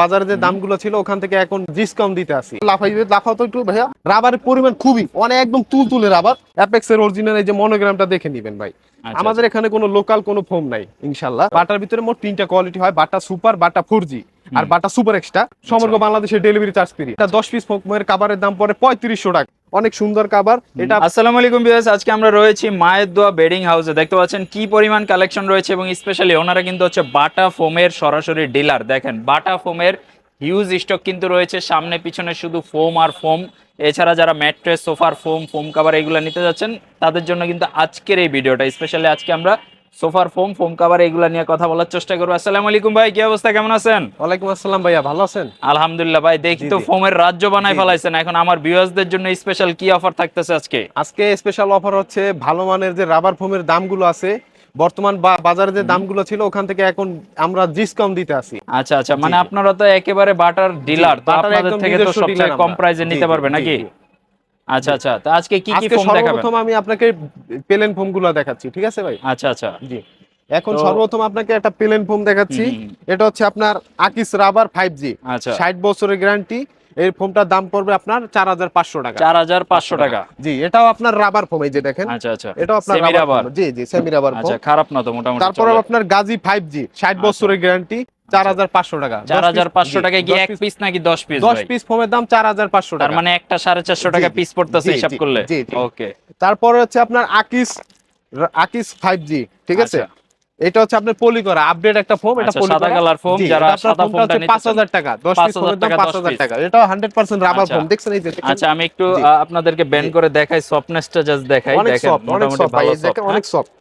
বাজারে যে দামগুলো ছিল ওখান থেকে এখন ডিসকাউন্ট দিতে আসি। লাফাইবে লাফাও তো একটু ভাইয়া। রাবারের পরিমাণ খুবই অনেক একদম তুল তুলে রাবার। অ্যাপেক্স এর অরিজিনাল এই যে মনোগ্রামটা দেখে নিবেন ভাই। আচ্ছা, আমাদের এখানে কোনো লোকাল কোনো ফোম নাই ইনশাল্লাহ। বাটার ভিতরে মোট তিনটা কোয়ালিটি হয় Bata super Bata four G আর বাটা সুপার এক্সট্রা সমগ্র আচ্ছা। বাংলাদেশের ডেলিভারি চার্জ ফ্রি এটা দশ পিস ফোমের কাবারের দাম পরে পঁয়ত্রিশশো টাকা। অনেক সুন্দর কাবার এটা আসসালামু আলাইকুম ভিউয়ার্স আজকে আমরা রয়েছি মায়ের দোয়া বেডিং হাউসে। দেখতে পাচ্ছেন কি পরিমাণ কালেকশন রয়েছে এবং স্পেশালি ওনারা কিন্তু হচ্ছে বাটা ফোমের সরাসরি ডিলার। দেখেন বাটা ফোমের হিউজ স্টক কিন্তু রয়েছে সামনে পিছনে শুধু ফোম আর ফোম এছাড়া যারা ম্যাট্রেস সোফার ফোম ফোম কাভার এগুলো নিতে যাচ্ছেন তাদের জন্য কিন্তু আজকের এই ভিডিওটা স্পেশালি আজকে আমরা সোফার ফোম ফোম কাভার এগুলো নিয়ে কথা বলার চেষ্টা করব। আসসালামু আলাইকুম ভাই কি অবস্থা? কেমন আছেন? ওয়ালাইকুম আসসালাম ভাইয়া ভালো আছেন? আলহামদুলিল্লাহ ভাই দেখি তো ফোমের রাজ্য বানাই। ফেলাইছেন। এখন আমার ভিউয়ার্সদের জন্য স্পেশাল কি অফার থাকতেছে আজকে? আজকে স্পেশাল অফার হচ্ছে ভালো মানের যে রাবার ফোমের দামগুলো আছে বর্তমান বাজারে যে দামগুলো ছিল ওখান থেকে এখন আমরা ডিসকাউন্ট দিতে আসি আচ্ছা আচ্ছা মানে আপনারা তো একেবারে বাটার ডিলার তো আপনাদের থেকে তো সবচেয়ে কম। প্রাইসে নিতে পারবে নাকি। আচ্ছা আচ্ছা। তো আজকে কি কি ফোন দেখাবেন? সর্বপ্রথম আমি আপনাকে পেলেন ফোমগুলো দেখাচ্ছি ঠিক আছে ভাই? আচ্ছা আচ্ছা। জি। এখন সর্বপ্রথম আপনাকে একটা প্লেন ফোম দেখাচ্ছি। এটা হচ্ছে আপনার আকিস রাবার ফাইভ জি আচ্ছা। ষাট বছরের গ্যারান্টি এই ফোমটার দাম পড়বে আপনার চার হাজার পাঁচশো টাকা। চার হাজার পাঁচশো টাকা। জি এটাও আপনার রাবার ফোম এই যে দেখেন। আচ্ছা আচ্ছা। এটাও আপনার রাবার জি জি সেমি রাবার আচ্ছা ফোম খারাপ না তো মোটামুটি তারপর আপনার গাজী ফাইভ জি ষাট আচ্ছা। বছরের গ্যারান্টি চার হাজার পাঁচশো টাকা। চার হাজার পাঁচশো টাকা কি এক পিস নাকি দশ পিস দশ পিস ফোমের দাম চার হাজার পাঁচশো টাকা। মানে একটা সাড়ে চারশো টাকা। পিস পড়তেছে হিসাব করলে। ওকে তারপরে হচ্ছে আপনার আকিস আকিস ফাইভ জি ঠিক আছে? আচ্ছা। এটা হচ্ছে আপনার পলি করা আপডেট একটা ফোম এটা আচ্ছা, পলি সাদা কালার ফোম যারা সাদা ফোমটা নিতে পাঁচ হাজার টাকা দশ পিস 5,000 ফোমের দাম টাকা, পাঁচ 10 হাজার piece। টাকা এটাও হান্ড্রেড পার্সেন্ট রাবার আচ্ছা। ফোম দেখছেন এই যে আচ্ছা আমি একটু আপনাদেরকে ব্যান্ড করে দেখাই সফটনেসটা জাস্ট দেখাই দেখেন মোটামুটি ভাই ভালো অনেক হ্যাঁ? সফট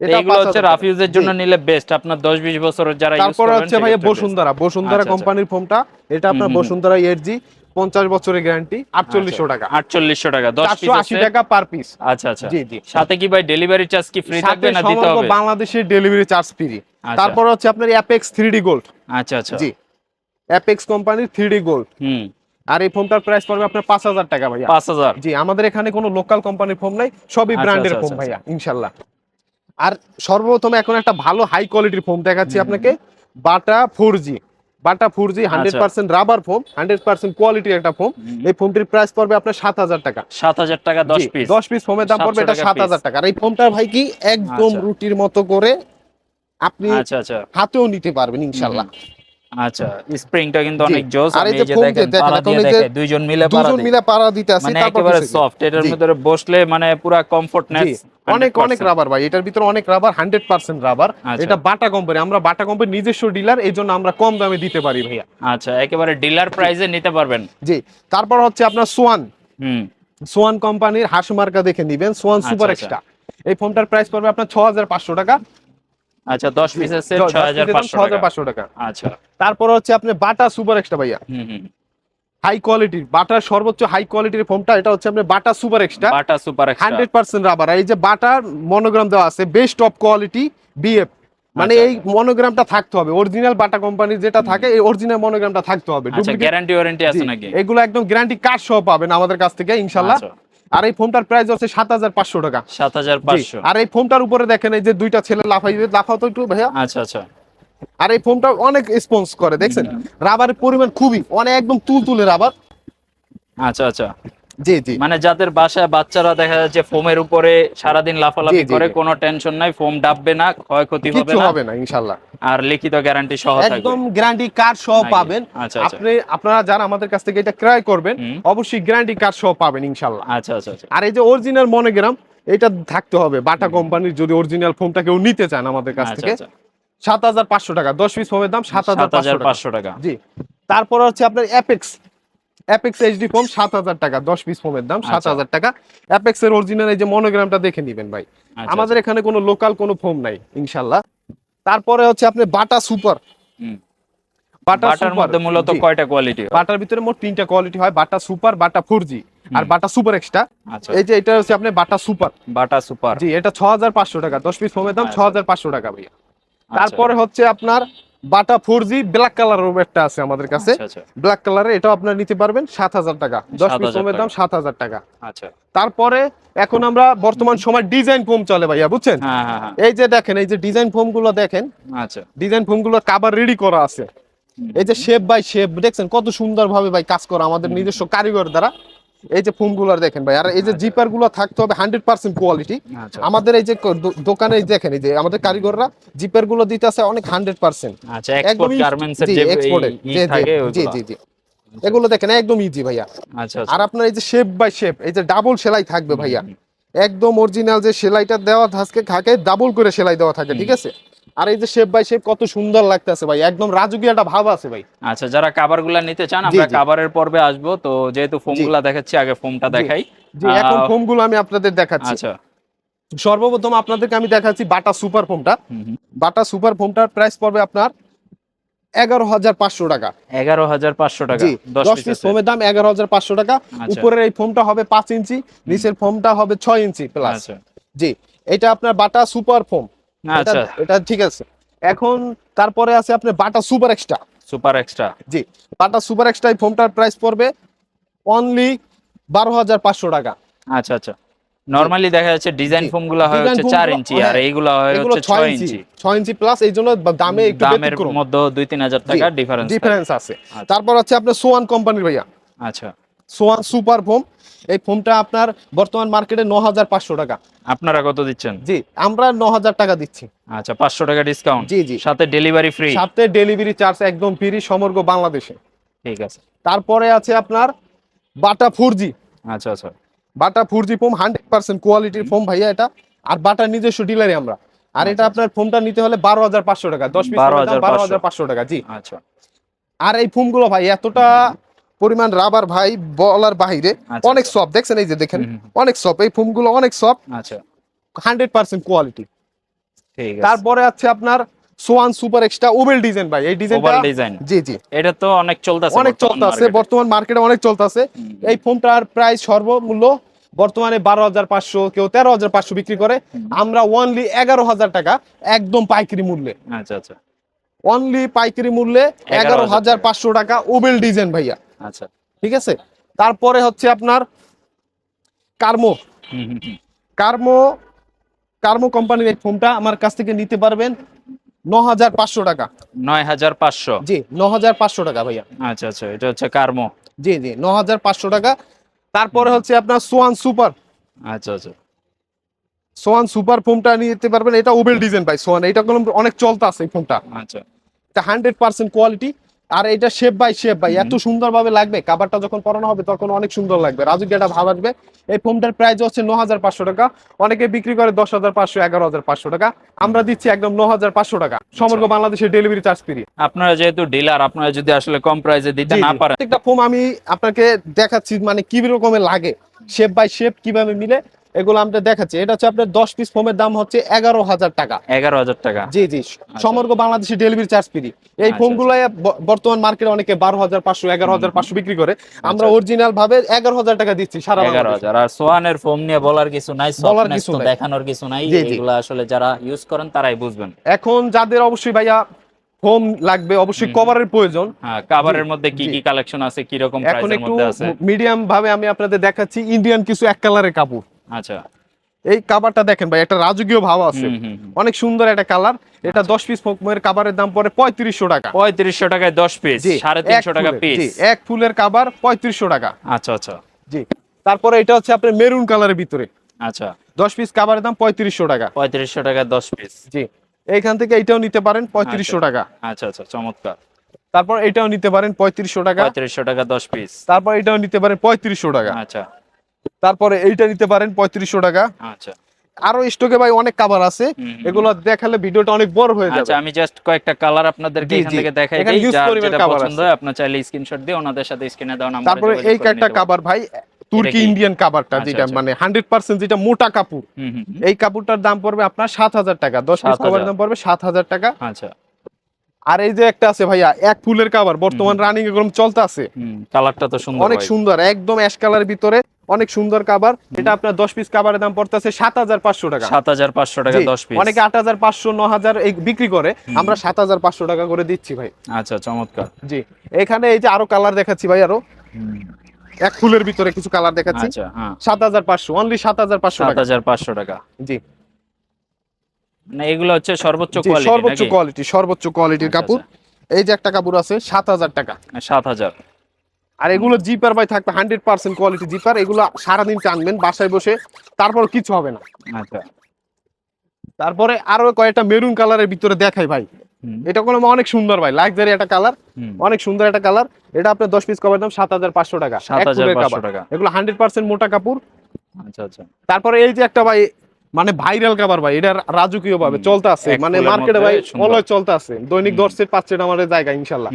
এটা হচ্ছে রাফিউজের জন্য নিলে বেস্ট আপনার বছরের যারা ইউজ তারপরে করবেন হচ্ছে best। বসুন্ধরা বসুন্ধরা আচ্ছা, আচ্ছা। কোম্পানির ফোমটা এটা আপনার বসুন্ধরা এর জি পঞ্চাশ বছরের গ্যারান্টি আটচল্লিশশো টাকা। আটচল্লিশশো টাকা দশ চারশো পিস আশি টাকা পার পিস আচ্ছা আচ্ছা। জি জি। সাথে কি ভাই ডেলিভারি চার্জ কি ফ্রি থাকবে না দিতে হবে? বাংলাদেশের ডেলিভারি চার্জ ফ্রি আচ্ছা। তারপর হচ্ছে আপনার অ্যাপেক্স থ্রি ডি গোল্ড আচ্ছা আচ্ছা। জি। অ্যাপেক্স কোম্পানির থ্রি ডি গোল্ড হুম। আর এই ফোনটার প্রাইস পড়বে আপনার পাঁচ হাজার টাকা ভাইয়া। পাঁচ হাজার? জি আমাদের এখানে কোনো লোকাল কোম্পানির ফোন নাই সবই আচ্ছা, ব্র্যান্ডের আচ্ছা, ফোন আচ্ছা, ভাইয়া ইনশাল্লাহ। আর সর্বপ্রথম এখন একটা ভালো হাই কোয়ালিটির ফোন দেখাচ্ছি আপনাকে Bata four G Bata four G hundred percent rubber foam hundred percent কোয়ালিটির একটা ফোম। এই ফোনটির প্রাইস পড়বে আপনার সাত হাজার টাকা। সাত হাজার টাকা দশ পিস দশ পিস ফোমের দাম পড়বে এটা সাত হাজার টাকা আর এই ফোমটা ভাই কি একদম আচ্ছা। রুটির মতো করে আপনি আচ্ছা আচ্ছা। হাতেও নিতে পারবেন ইনশাল্লাহ। আচ্ছা স্প্রিংটা কিন্তু জি। অনেক জোস। আর এই যে এই যে দেখেন দেখেন, পাড়া এখন দিয়ে এই যে দেখে দুইজন মিলে পাড়া দুজন মিলে পাড়া দিতে আসি মানে একেবারে সফট এটার ভিতরে বসলে মানে পুরা কমফোর্টনেস অনেক অনেক রাবার ভাই এটার ভিতরে অনেক রাবার হান্ড্রেড পার্সেন্ট রাবার আচ্ছা। এটা বাটা কোম্পানি আমরা বাটা কোম্পানি নিজস্ব ডিলার এই জন্য আমরা কম দামে দিতে পারি ভাইয়া। আচ্ছা একেবারে ডিলার প্রাইসে নিতে পারবেন। জি তারপর হচ্ছে আপনার সোয়ান হুম। সোয়ান কোম্পানির হাঁস মার্কা দেখে নিবেন সোয়ান সুপার। এক্সট্রা এই ফোনটার প্রাইস পড়বে আপনার ছ হাজার পাঁচশো টাকা। আচ্ছা দশ পিসের সেট ছ ছয় হাজার পাঁচশো টাকা। আচ্ছা। তারপর হচ্ছে আপনি বাটা সুপার এক্সট্রা ভাইয়া। হুম হুম। হাই কোয়ালিটির বাটার সর্বোচ্চ হাই কোয়ালিটির ফোনটা এটা হচ্ছে আপনার Bata super extra Bata super extra hundred percent rubber এই যে বাটার মনোগ্রাম দেওয়া আছে বেস্ট অফ কোয়ালিটি বিএফ মানে আচ্ছা, এই মনোগ্রামটা থাকতে হবে। অরিজিনাল বাটা কোম্পানির যেটা থাকে এই অরিজিনাল মনোগ্রামটা থাকতে হবে। আচ্ছা গ্যারান্টি ওয়ারেন্টি আছে নাকি? এগুলো একদম গ্যারান্টি কার্ড সহ পাবেন আমাদের কাছ থেকে ইনশাল্লাহ আচ্ছা, আর এই ফোনটার প্রাইস হচ্ছে সাত হাজার পাঁচশো টাকা। সাত হাজার পাঁচশো। আর এই ফোনটার উপরে দেখেন এই যে দুইটা ছেলে লাফাইবে লাফাও তো একটু ভাইয়া। আচ্ছা আচ্ছা। আর এই ফোনটা অনেক স্পন্স করে দেখছেন? রাবারের পরিমাণ খুবই অনেক একদম তুল তুলে রাবার। আচ্ছা আচ্ছা। জি জি। মানে যাদের বাসায় বাচ্চারা দেখা যাচ্ছে ফোমের উপরে সারাদিন লাফালাফি করে কোনো টেনশন নাই ফোম ডাববে না ক্ষয়ক্ষতি হবে কিছু না। হবে না ইনশাল্লাহ আর লিখিত গ্যারান্টি সহ থাকবে। একদম গ্যারান্টি কার্ড সহ পাবেন। আচ্ছা। আচ্ছা আপনি আপনারা যারা আমাদের কাছ থেকে এটা ক্রয় করবেন অবশ্যই গ্যারান্টি কার্ড সহ পাবেন ইনশাল্লাহ আচ্ছা আচ্ছা আচ্ছা। আর এই যে অরিজিনাল মনোগ্রাম এটা থাকতে হবে বাটা কোম্পানির যদি অরিজিনাল ফোনটা কেউ নিতে চান আমাদের কাছ আচ্ছা থেকে। আচ্ছা। সাত হাজার পাঁচশো টাকা দশ পিস ফোমের দাম সাত হাজার পাঁচশো টাকা। জি। তারপর হচ্ছে আপনার অ্যাপেক্স অ্যাপেক্স এইচডি ফোম সাত হাজার টাকা দশ পিস ফোমের দাম সাত আচ্ছা। হাজার টাকা। অ্যাপেক্স এর অরিজিনাল এই যে মনোগ্রামটা দেখে নেবেন ভাই। আচ্ছা, আমাদের এখানে কোনো লোকাল কোনো ফোম নাই ইনশাল্লাহ। তারপরে হচ্ছে আপনি বাটা সুপার। বাটা সুপার মূলত কয়টা কোয়ালিটি বাটার ভিতরে মোট তিনটা কোয়ালিটি হয় Bata super Bata four G আর বাটা সুপার এক্সট্রা। আচ্ছা। এই যে এটা হচ্ছে আপনি বাটা সুপার। বাটা সুপার। জি এটা ছ হাজার পাঁচশো টাকা দশ পিস ফোমের দাম ছ আচ্ছা। হাজার পাঁচশো টাকা ভাইয়া। আচ্ছা। তারপরে হচ্ছে আপনার বাটা ফোর জি ব্ল্যাক কালারের একটা আছে আমাদের কাছে। ব্ল্যাক কালারে এটাও আপনার নিতে পারবেন সাত হাজার টাকা। দশ পিস ফোমের দাম সাত হাজার টাকা। আচ্ছা। তারপরে এখন আমরা বর্তমান সময় ডিজাইন ফোম চলে ভাইয়া বুঝছেন? হ্যাঁ হ্যাঁ হ্যাঁ। এই যে দেখেন এই যে ডিজাইন ফোমগুলো দেখেন আচ্ছা। ডিজাইন ফোমগুলো কাবার রেডি করা আছে। এই যে শেপ বাই শেপ দেখছেন কত সুন্দর ভাবে ভাই কাজ করা আমাদের নিজস্ব কারিগর দ্বারা। এই যে ফোমগুলো দেখেন ভাই আর এই যে জিপারগুলো থাকতে হবে হান্ড্রেড পার্সেন্ট কোয়ালিটি। আচ্ছা। আমাদের এই যে দোকানে দেখেন এই যে আমাদের কারিগররা জিপারগুলো দিতে আছে অনেক হান্ড্রেড পার্সেন্ট। আচ্ছা এক্সপোর্ট গার্মেন্টস এর যে এই- ই জি জি জি এগুলো দেখেন একদম ইজি ভাইয়া। আচ্ছা আর আপনার এই যে শেপ বাই শেপ এই যে ডাবল সেলাই থাকবে ভাইয়া। একদম অরিজিনাল যে সেলাইটা দেওয়া থাকে ডাবল করে সেলাই দেওয়া থাকে ঠিক আছে? আর এই যে শেপ বাই শেপ কত সুন্দর লাগতেছে ভাই একদম রাজকীয় একটা ভাব আছে ভাই। আচ্ছা যারা কাভারগুলা নিতে চান আমরা কাভারের পর্বে আসব। তো যেহেতু ফোমগুলা দেখাচ্ছি আগে ফোমটা দেখাই। যে এখন ফোমগুলো আমি আপনাদের দেখাচ্ছি। আচ্ছা। সর্বপ্রথম আপনাদেরকে আমি দেখাচ্ছি বাটা সুপার ফোমটা। বাটা সুপার ফোমটার প্রাইস পড়বে আপনার এগারো হাজার পাঁচশো টাকা। এগারো হাজার পাঁচশো টাকা। দশ পিস ফোমের দাম এগারো হাজার পাঁচশো টাকা। আচ্ছা। উপরের এই ফোমটা হবে পাঁচ ইঞ্চি নিচের ফোমটা হবে ছয় ইঞ্চি প্লাস আচ্ছা। জি এটা আপনার বাটা সুপার ফোম আচ্ছা। এটা ঠিক আছে। এখন তারপরে আছে আপনার Bata super extra. Super extra. জি বাটা সুপার এক্সট্রা এই ফোমটার প্রাইস পড়বে অনলি বারো হাজার পাঁচশো টাকা। আচ্ছা আচ্ছা। নরমালি দেখা যাচ্ছে ডিজাইন। ফোমগুলো হয় হচ্ছে চার ইঞ্চি আর হ্যাঁ, এইগুলো হয় হচ্ছে ছয় ছয় ইঞ্চি ইঞ্চি। ছয় ইঞ্চি প্লাস এই জন্য দামে একটু দামের মধ্যে দুই তিন হাজার টাকা ডিফারেন্স ডিফারেন্স আছে। আচ্ছা। তারপর হচ্ছে আপনার সোয়ান কোম্পানির ভাইয়া। আচ্ছা। Swan super foam. এই ফোমটা আপনার বর্তমান মার্কেটে ন হাজার পাঁচশো টাকা। আপনারা কত দিচ্ছেন? জি আমরা ন হাজার টাকা দিচ্ছি। আচ্ছা পাঁচশো টাকা ডিসকাউন্ট জি জি। সাথে ডেলিভারি ফ্রি সাথে ডেলিভারি চার্জ একদম ফ্রি সমগ্র বাংলাদেশে। ঠিক আছে। তারপরে আছে আপনার বাটা ফোর জি আচ্ছা আচ্ছা। Bata four G foam hundred percent কোয়ালিটির ফোম ভাইয়া এটা। আর বাটার নিজস্ব ডিলারে আমরা। আর এটা আপনার ফোমটা নিতে হলে বারো হাজার পাঁচশো টাকা। দশ পিস বারো হাজার পাঁচশো টাকা জি। আচ্ছা। আর এই ফোমগুলো ভাই এতটা পরিমাণ রাবার ভাই বলার বাহিরে আচ্ছা, অনেক। সফট দেখছেন এই যে দেখেন অনেক সফট এই ফোমগুলো অনেক সফট আচ্ছা। হান্ড্রেড পার্সেন্ট কোয়ালিটি তারপরে আছে আপনার Swan super extra oval design ভাই। এই ডিজাইনটা ডিজাইন জি জি। এটা তো অনেক চলতেছে অনেক চলতেছে। বর্তমান মার্কেটে অনেক চলতেছে। এই ফোনটার প্রাইস সর্বমূল্য বর্তমানে বারো হাজার পাঁচশো কেউ তেরো হাজার পাঁচশো বিক্রি করে। আমরা ওনলি এগারো হাজার টাকা একদম পাইকারি মূল্যে। আচ্ছা আচ্ছা। অনলি পাইকারি মূল্যে এগারো হাজার পাঁচশো টাকা ওবেল ডিজাইন ভাইয়া। আচ্ছা ঠিক আছে? তারপরে হচ্ছে আপনার কার্মো। হুম, হুম, হুম। কার্মো কার্মো কোম্পানির এই ফোনটা আমার কাছ থেকে নিতে পারবেন ন হাজার পাঁচশো টাকা। নয় হাজার পাঁচশো? জি ন হাজার পাঁচশো টাকা ভাইয়া। আচ্ছা আচ্ছা এটা হচ্ছে কার্মো। জি জি ন হাজার পাঁচশো টাকা। তারপরে হচ্ছে আপনার সোয়ান সুপার। আচ্ছা আচ্ছা। সোয়ান সুপার ফোনটা নিতে পারবেন। এটা ওবেল ডিজাইন ভাই সোয়ান। এটা অনেক চলতে আছে এই ফোনটা। আচ্ছা। এটা হান্ড্রেড পার্সেন্ট কোয়ালিটি। আর এটা শেপ বাই শেপ ভাই। এত সুন্দর ভাবে লাগবে। কাবারটা যখন পরানো হবে তখন অনেক সুন্দর লাগবে। রাজুকে একটা ভাব আসবে? এই ফোনটার প্রাইস হচ্ছে ন হাজার পাঁচশো টাকা। অনেকে বিক্রি করে দশ হাজার পাঁচশো এগারো হাজার পাঁচশো টাকা। আমরা দিচ্ছি একদম ন হাজার পাঁচশো টাকা। সমগ্র বাংলাদেশের ডেলিভারি চার্জ ফ্রি আপনারা যেহেতু ডিলার আপনারা যদি আসলে কম প্রাইসে দিতে না পারেন। প্রত্যেকটা ফোম আমি আপনাকে দেখাচ্ছি মানে কি রকমের লাগে। শেপ বাই শেপ কীভাবে মিলে এগুলো আমরা দেখাচ্ছি। এটা হচ্ছে আপনার দশ পিস ফোমের দাম হচ্ছে এগারো হাজার টাকা। এগারো হাজার টাকা। জি জি। সমগ্র বাংলাদেশে ডেলিভারি চার্জ ফ্রি এই আচ্ছা, ফোনগুলো বর্তমান মার্কেটে অনেকে বারো হাজার পাঁচশো এগারো হাজার পাঁচশো বিক্রি করে। আমরা আচ্ছা। অরিজিনাল ভাবে এগারো হাজার টাকা দিচ্ছি সারা এগারো হাজার। আর সোয়ানের ফোম নিয়ে বলার কিছু নাই বলার কিছু দেখানোর কিছু নাই। এগুলো আসলে যারা ইউজ করেন তারাই বুঝবেন। এখন যাদের অবশ্যই ভাইয়া ফোম লাগবে অবশ্যই কভারের প্রয়োজন। হ্যাঁ কাভারের মধ্যে কি কি কালেকশন আছে কি রকম এখন প্রাইসের একটু মধ্যে আছে? মিডিয়াম ভাবে আমি আপনাদের দেখাচ্ছি ইন্ডিয়ান কিছু এক কালারের কাপড়। আচ্ছা। এই কাবারটা দেখেন ভাই একটা রাজকীয় ভাব আছে। অনেক সুন্দর একটা কালার এটা দশ পিস ফোমের কাভারের দাম পড়ে পঁয়ত্রিশশো টাকা। পঁয়ত্রিশশো টাকায় দশ পিস সাড়ে তিনশো টাকা পিস এক ফুলের কাভার পঁয়ত্রিশশো টাকা। আচ্ছা আচ্ছা। জি তারপরে এটা হচ্ছে আপনার মেরুন কালারের ভিতরে। আচ্ছা। দশ পিস কাবারের দাম পঁয়ত্রিশশো টাকা। পঁয়ত্রিশশো টাকায় দশ পিস জি এইখান থেকে এটাও নিতে পারেন পঁয়ত্রিশশো টাকা। আচ্ছা আচ্ছা চমৎকার। তারপর এটাও নিতে পারেন পঁয়ত্রিশশো টাকা। পঁয়ত্রিশশো টাকা দশ পিস তারপর এটাও নিতে পারেন পঁয়ত্রিশশো টাকা। আচ্ছা। তারপরে এইটা নিতে পারেন পঁয়ত্রিশশো টাকা। আচ্ছা। আরও স্টকে ভাই অনেক কাভার আছে। এগুলো দেখালে ভিডিওটা অনেক বড় হয়ে যাবে। আচ্ছা আমি জাস্ট কয়েকটা কালার আপনাদেরকে এখান থেকে দেখাই দিই। যেটা পছন্দ হয় আপনার চাইলে স্ক্রিনশট দিয়ে ওনাদের সাথে স্ক্রিনে নাম্বারে তারপরে এই একটা কাভার ভাই তুর্কি ইন্ডিয়ান কাভারটা আচ্ছা, যেটা আচ্ছা। মানে হান্ড্রেড পার্সেন্ট যেটা মোটা কাপড়। এই কাপড়টার দাম পড়বে আপনার সাত হাজার টাকা। দশ পিস 7,000 দাম পড়বে সাত হাজার টাকা। আচ্ছা। আর এই যে একটা আছে ভাইয়া এক ফুলের কাভার বর্তমান রানিং এরকম চলতে আছে কালারটা তো সুন্দর অনেক সুন্দর একদম অ্যাশ কালারের ভিতরে। অনেক সুন্দর কাবার এটা আপনার দশ পিস কাবারের দাম পড়তেছে সাত হাজার পাঁচশো টাকা। সাত হাজার পাঁচশো টাকা দশ পিস অনেকে আট হাজার পাঁচশো ন হাজার এই বিক্রি করে। আমরা সাত হাজার পাঁচশো টাকা করে দিচ্ছি ভাই। আচ্ছা চমৎকার। জি এখানে এই যে আরও কালার দেখাচ্ছি ভাই আরও। এক ফুলের ভিতরে কিছু কালার দেখাচ্ছি। আচ্ছা হ্যাঁ। সাত হাজার পাঁচশো অনলি সাত হাজার পাঁচশো সাত হাজার পাঁচশো টাকা। জি। মানে এগুলো হচ্ছে সর্বোচ্চ কোয়ালিটি সর্বোচ্চ কোয়ালিটি সর্বোচ্চ কোয়ালিটির আচ্ছা, কাপড়। এই যে একটা কাপড় আছে সাত হাজার টাকা। সাত হাজার। আর এগুলো জিপার ভাই থাকবে হান্ড্রেড পার্সেন্ট কোয়ালিটি জিপার। এগুলো সারাদিন টানবেন বাসায় বসে। তারপর কিছু হবে না। আচ্ছা। তারপরে আরও কয়েকটা মেরুন কালারের ভিতরে দেখাই ভাই। এটা কোনো অনেক সুন্দর ভাই লাক্সারি একটা কালার। অনেক সুন্দর একটা কালার। এটা আপনার দশ পিস কভার দাম সাত হাজার পাঁচশো টাকা। এক 7,500 ফুলের টাকা। এগুলো হান্ড্রেড পার্সেন্ট মোটা কাপড়। আচ্ছা আচ্ছা। তারপরে এই যে একটা ভাই মানে ভাইরাল কাবার ভাই এটা রাজকীয় ভাবে চলতে আছে। মানে মার্কেটে ভাই অলয় চলতে আছে। দৈনিক। দশ সেট পাঁচ সেট আমাদের জায়গা ইনশাল্লাহ।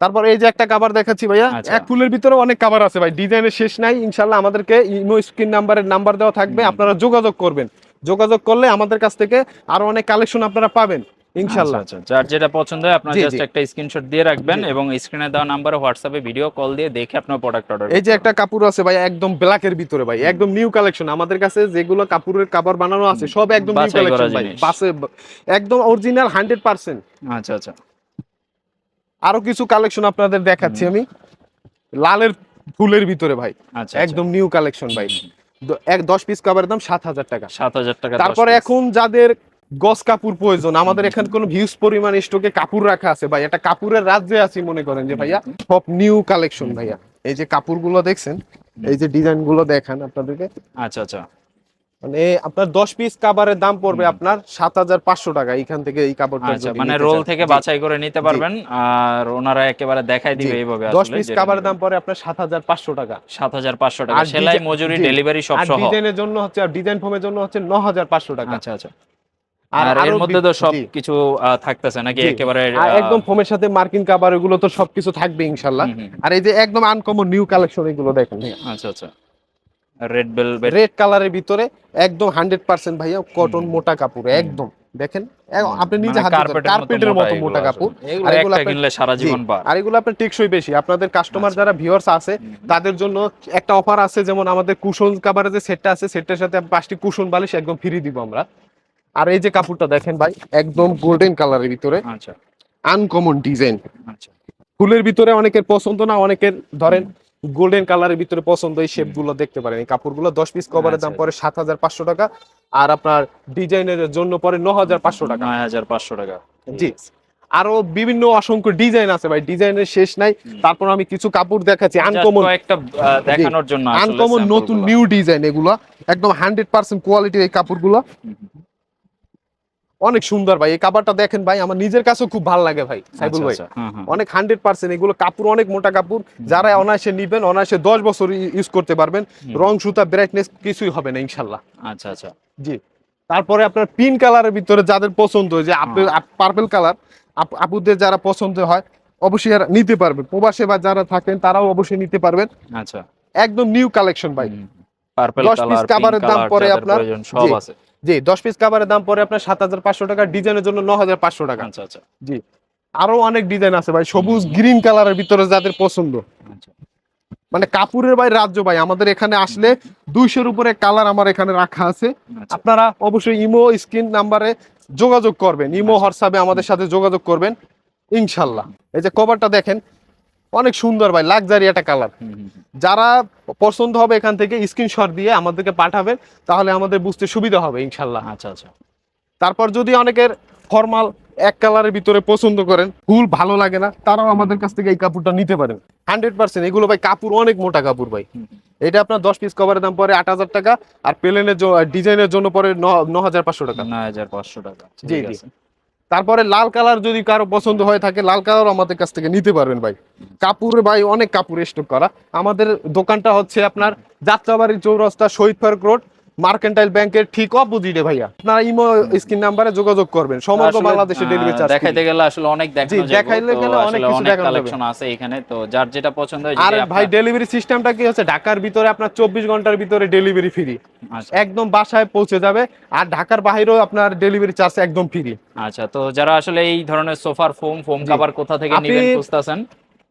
তারপর এই যে একটা কাবার দেখাচ্ছি ভাইয়া আচ্ছা। এক ফুলের ভিতরে অনেক কাবার আছে ভাই ডিজাইনের শেষ নাই ইনশাল্লাহ আমাদেরকে ইমো স্ক্রিন নাম্বারের নাম্বার দেওয়া থাকবে আপনারা যোগাযোগ করবেন। যোগাযোগ করলে আমাদের কাছ থেকে আরও অনেক কালেকশন আপনারা পাবেন আচ্ছা, আচ্ছা। যার যেটা পছন্দ হয় আপনার জাস্ট একটা স্ক্রিনশট দিয়ে রাখবেন এবং স্ক্রিনে দেওয়া নাম্বারে হোয়াটসঅ্যাপে ভিডিও কল দিয়ে দেখে আপনার প্রোডাক্ট অর্ডার এই যে একটা কাপড় আছে ভাই একদম ব্ল্যাকের ভিতরে ভাই একদম নিউ কালেকশন আমাদের কাছে যেগুলো কাপড়ের কাপড় বানানো আছে সব একদম নিউ কালেকশন ভাই। বাসে একদম অরিজিনাল হান্ড্রেড পার্সেন্ট আচ্ছা আচ্ছা। আরও কিছু কালেকশন আপনাদের দেখাচ্ছি আমি। লালের ফুলের ভিতরে ভাই। আচ্ছা একদম নিউ কালেকশন ভাই। এক দশ পিস কাপড়ের দাম সাত হাজার টাকা। সাত হাজার টাকা তারপরে এখন যাদের গস কাপড় প্রয়োজন আমাদের এখানে কোনো ভিউজ পরিমাণ স্টকে কাপড় রাখা আছে ভাই। এটা কাপড়ের রাজ্যে আছি মনে করেন যে ভাইয়া সব নিউ কালেকশন ভাইয়া। এই যে কাপড়গুলো দেখছেন এই যে ডিজাইনগুলো দেখান আপনাদেরকে। আচ্ছা আচ্ছা। মানে আপনার দশ পিস কাবারের দাম পড়বে আপনার সাত হাজার পাঁচশো টাকা। এখান থেকে এই কাপড়টা আচ্ছা যদি মানে রোল থেকে বাছাই করে নিতে পারবেন আর ওনারা একেবারে দেখাই দিবে। এইভাবে দশ পিস কাবারের দাম পড়ে আপনার সাত হাজার পাঁচশো টাকা। সাত হাজার পাঁচশো টাকা। সেলাই মজুরি ডেলিভারি সব আর ডিজাইনের জন্য হচ্ছে আর ডিজাইন ফোমের জন্য হচ্ছে ন হাজার পাঁচশো টাকা। আচ্ছা আচ্ছা। আর এর মধ্যে তো সব কিছু থাকতেছে নাকি? একেবারে একদম ফোমের সাথে মার্কিন কাবার এগুলো তো সবকিছু থাকবে হুম। আর এই যে একদম আনকমন নিউ কালেকশন এগুলো দেখেন আচ্ছা আচ্ছা। রেড বেলভেট রেড কালারের ভিতরে একদম হান্ড্রেড পার্সেন্ট ভাইয়া কটন মোটা কাপড় একদম। দেখেন আপনি নিজে হাতে কার্পেটের মতো মোটা কাপড়। আর এগুলো কিনলে সারা জীবন আর এগুলো আপনার টেকসই বেশি। আপনাদের কাস্টমার আচ্ছা। যারা ভিউয়ার্স আছে তাদের জন্য একটা অফার আছে যেমন আমাদের কুশন কাভারের যে সেটটা আছে সেটটার সাথে পাঁচটি কুশন বালিশ একদম ফ্রি দিব আমরা। আর এই যে কাপড়টা দেখেন ভাই একদম গোল্ডেন কালারের ভিতরে। আচ্ছা। আনকমন ডিজাইন আচ্ছা। ফুলের ভিতরে অনেকের পছন্দ না অনেকের ধরেন গোল্ডেন কালারের ভিতরে পছন্দ এই শেপগুলো দেখতে পারেন। এই কাপড়গুলো দশ পিস কভারের দাম আচ্ছা, পরে সাত হাজার পাঁচশো টাকা আর আপনার ডিজাইনের জন্য পরে ন হাজার পাঁচশো টাকা। নয় হাজার পাঁচশো টাকা। জি। আরও বিভিন্ন অসংখ্য ডিজাইন আছে ভাই ডিজাইনের শেষ নাই। তারপর আমি কিছু কাপড় দেখাচ্ছি। আনকমন আহ, দেখানোর জন্য আনকমন নতুন নিউ ডিজাইন এগুলো। একদম হান্ড্রেড পার্সেন্ট কোয়ালিটির এই কাপড়গুলো। অনেক সুন্দর ভাই। এই কাপড়টা দেখেন ভাই আমার নিজের কাছেও খুব ভালো লাগে ভাই সাইবুল আচ্ছা, ভাই আচ্ছা। অনেক হান্ড্রেড পার্সেন্ট এগুলো কাপড় অনেক মোটা কাপড়। যারা অনায়াসে নিবেন অনায়াসে দশ বছর ইউজ করতে পারবেন। রং সুতা ব্রাইটনেস কিছুই হবে না ইনশাল্লাহ। আচ্ছা আচ্ছা। জি। তারপরে আপনার পিন কালারের ভিতরে যাদের পছন্দ যে পার্পেল কালার আপুদের যারা পছন্দ হয় অবশ্যই নিতে পারবেন প্রবাসে বা যারা থাকেন তারাও অবশ্যই নিতে পারবেন। আচ্ছা। একদম নিউ কালেকশন ভাই। পার্পল 10 piece কালারের দাম পরে আপনার- সব আছে। জি দশ পিস কাভারের দাম পরে আপনার সাত হাজার পাঁচশো টাকা ডিজাইনের জন্য ন হাজার পাঁচশো টাকা। আচ্ছা আচ্ছা। জি আরও অনেক ডিজাইন আছে ভাই সবুজ গ্রিন কালারের ভিতরে যাদের পছন্দ। আচ্ছা। মানে কাপুরের ভাই রাজ্য ভাই আমাদের এখানে আসলে দুইশোর উপরে কালার আমার এখানে রাখা আছে। আচ্ছা। আপনারা অবশ্যই ইমো স্ক্রিন নাম্বারে যোগাযোগ করবেন ইমো হোয়াটসঅ্যাপে আমাদের সাথে যোগাযোগ করবেন ইনশাল্লাহ। এই যে কভারটা দেখেন অনেক সুন্দর ভাই লাক্সারি একটা কালার। যারা পছন্দ হবে এখান থেকে স্ক্রিনশট দিয়ে আমাদেরকে পাঠাবেন তাহলে আমাদের বুঝতে সুবিধা হবে ইনশাল্লাহ। আচ্ছা আচ্ছা। তারপর যদি অনেকের ফর্মাল এক কালারের ভিতরে পছন্দ করেন ফুল ভালো লাগে না তারাও আমাদের কাছ থেকে এই কাপড়টা নিতে পারেন। হান্ড্রেড পার্সেন্ট এগুলো ভাই কাপড় অনেক মোটা কাপড় ভাই। এটা আপনার দশ পিস কভারের দাম পরে আট হাজার টাকা আর প্লেনের ডিজাইনের জন্য পরে ন হাজার পাঁচশো টাকা। নয় হাজার পাঁচশো টাকা। জি। তারপরে লাল কালার যদি কারও পছন্দ হয়ে থাকে, লাল কালার আমাদের কাছ থেকে নিতে পারবেন ভাই। কাপড় ভাই, অনেক কাপড় স্টক করা। আমাদের দোকানটা হচ্ছে আপনার যাত্রাবাড়ি চৌরাস্তা শহীদ ফারুক রোড। মার্কেন্টাইল ব্যাংকের ঠিক অপোজিটে ভাইয়া। আপনারা ইমো স্ক্রিন নাম্বারে যোগাযোগ করবেন। সমগ্র বাংলাদেশে ডেলিভারি চার্জ দেখাইতে গেলে আসলে অনেক দেখানো যাবে, দেখাইলে গেলে অনেক কিছু দেখানো যাবে। কালেকশন আছে এখানে। তো যার যেটা পছন্দ হয় আর ভাই ডেলিভারি সিস্টেমটা কি হচ্ছে? ঢাকার ভিতরে আপনার চব্বিশ ঘণ্টার ভিতরে ডেলিভারি ফ্রি আচ্ছা, একদম বাসায় পৌঁছে যাবে। আর ঢাকার বাইরেও আপনার ডেলিভারি চার্জ একদম ফ্রি আচ্ছা তো যারা আসলে এই ধরনের সোফার ফোম ফোম। কাভার কোথা থেকে নেবেন খুঁজতেছেন?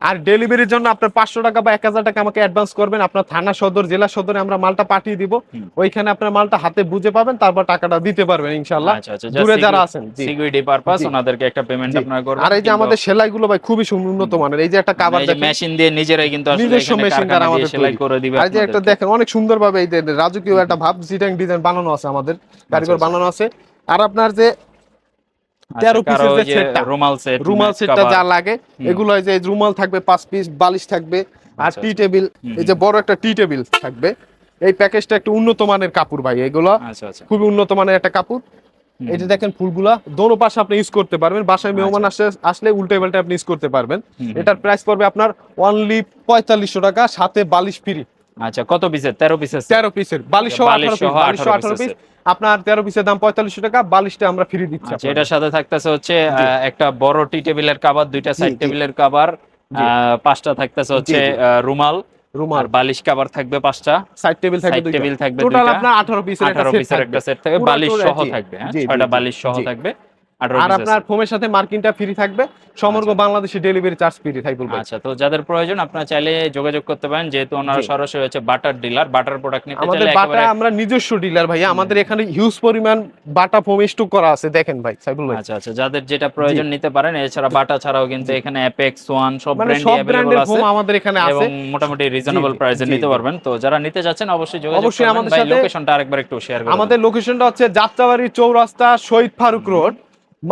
আর ডেলিভারির জন্য আপনার পাঁচশো টাকা বা এক হাজার টাকা আমাকে অ্যাডভান্স করবেন। আপনার থানা সদর জেলা সদরে আমরা মালটা পাঠিয়ে দিব। ওইখানে আপনার মালটা হাতে বুঝে পাবেন তারপর টাকাটা দিতে পারবেন ইনশাল্লাহ আচ্ছা আচ্ছা দূরে যারা আছেন সিকিউরিটি পারপাস ওনাদেরকে একটা পেমেন্ট আপনারা করবেন আর এই যে আমাদের সেলাইগুলো ভাই খুবই উন্নত মানের। এই যে একটা কাবার দেখেন। মেশিন দিয়ে নিজেরাই কিন্তু আসলে নিজস্ব machine দ্বারা আমাদের সেলাই করে দিবে আর যে একটা দেখেন অনেক সুন্দর ভাবে এই যে রাজকীয় একটা ভাব জিটাং ডিজাইন বানানো আছে আমাদের কারিগর আচ্ছা। বানানো আছে। আর আপনার যে তেরো আচ্ছা, পিসের যে সেটটা রুমাল সেট রুমাল সেটটা যা লাগে। এগুলো যে রুমাল থাকবে পাঁচ পিস বালিশ থাকবে আর আচ্ছা, টি টেবিল এই যে বড় একটা টি টেবিল থাকবে। এই প্যাকেজটা একটু উন্নত মানের কাপড় ভাই এগুলো আচ্ছা আচ্ছা। খুবই উন্নত মানের একটা কাপড়। যে দেখেন ফুলগুলা দোনো পাশে আপনি ইউজ করতে পারবেন বাসায় মেহমান আসলে আসলে উল্টে পাল্টে আপনি ইউজ করতে পারবেন। এটার প্রাইস পড়বে আপনার অনলি পঁয়তাল্লিশশো টাকা সাথে বালিশ ফ্রি আচ্ছা কত পিসের? তেরো পিসের তেরো পিসের। বালিশ সহ বালিশ আঠারো পিস বালিশ সহ 18 আঠারো আপনার তেরো পিসের দাম পঁয়তাল্লিশশো টাকা বালিশটা আমরা ফ্রি দিচ্ছি আচ্ছা। এটার সাথে থাকতেছে হচ্ছে একটা বড় টি টেবিলের কাভার দুইটা সাইড। টেবিলের কাভার পাঁচটা থাকতেছে হচ্ছে আহ, রুমাল। রুমাল। বালিশ কাভার থাকবে পাঁচটা। সাইড টেবিল থাকবে সাইড টেবিল থাকবে টোটাল আপনার আঠারো পিসের একটা সেট থাকবে। বালিশ সহ থাকবে হ্যাঁ? ছয়টা বালিশ সহ থাকবে। আর আপনার। ফোমের সাথে মার্কিনটা ফ্রি থাকবে। সমগ্র বাংলাদেশে ডেলিভারি চার্জ ফ্রি থাকবে আচ্ছা তো যাদের প্রয়োজন আপনারা চাইলে যোগাযোগ করতে পারেন যেহেতু ওনারা সরাসরি হচ্ছে বাটার ডিলার বাটার প্রোডাক্ট নিতে চাইলে বাটা আমরা নিজস্ব ডিলার ভাইয়া। আমাদের এখানে হিউজ পরিমাণ বাটা ফোম স্টক করা আছে। দেখেন ভাই সাইবুল ভাই। আচ্ছা আচ্ছা যাদের যেটা প্রয়োজন নিতে পারেন এছাড়া বাটা ছাড়াও কিন্তু এখানে অ্যাপেক্স ওয়ান সব মানে ব্র্যান্ডই সব আছে। ফোম আমাদের এখানে আছে। এবং মোটামুটি রিজনেবল প্রাইসে নিতে পারবেন। তো যারা নিতে চাচ্ছেন অবশ্যই যোগাযোগ অবশ্যই আমাদের ভাই সাথে- লোকেশনটা আরেকবার একটু শেয়ার করুন আমাদের লোকেশনটা হচ্ছে যাত্রাবাড়ি চৌরাস্তা শহীদ ফারুক রোড।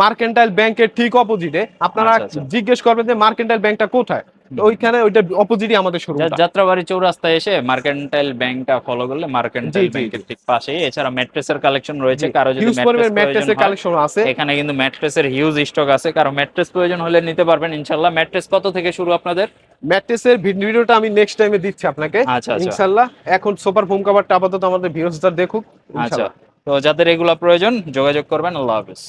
মার্কেন্টাইল ব্যাংকের ঠিক অপোজিটে আপনারা আচ্ছা, আচ্ছা। জিজ্ঞেস করবেন যে মার্কেন্টাইল ব্যাংকটা কোথায়? ওইখানে ওইটা অপোজিটই আমাদের শোরুম যাত্রাবাড়ি চৌরাস্তায় এসে মার্কেন্টাইল ব্যাংকটা ফলো করলে মার্কেন্টাইল ব্যাংকের ঠিক পাশেই। এছাড়া ম্যাট্রেসের কালেকশন রয়েছে কারও যদি ম্যাট্রেস ম্যাট্রেসের কালেকশন আছে। এখানে কিন্তু ম্যাট্রেসের হিউজ স্টক আছে। কারও ম্যাট্রেস প্রয়োজন হলে নিতে পারবেন ইনশাল্লাহ। ম্যাট্রেস কত থেকে শুরু আপনাদের? ম্যাট্রেসের ভিডিওটা আমি নেক্সট টাইমে দিচ্ছি আপনাকে। আচ্ছা। ইনশাআল্লাহ এখন সুপার ফোম কভারটা আপাতত আমাদের ভিউয়ার্সরা দেখুক। আচ্ছা। তো যাদের এগুলো প্রয়োজন যোগাযোগ করবেন আল্লাহ হাফেজ।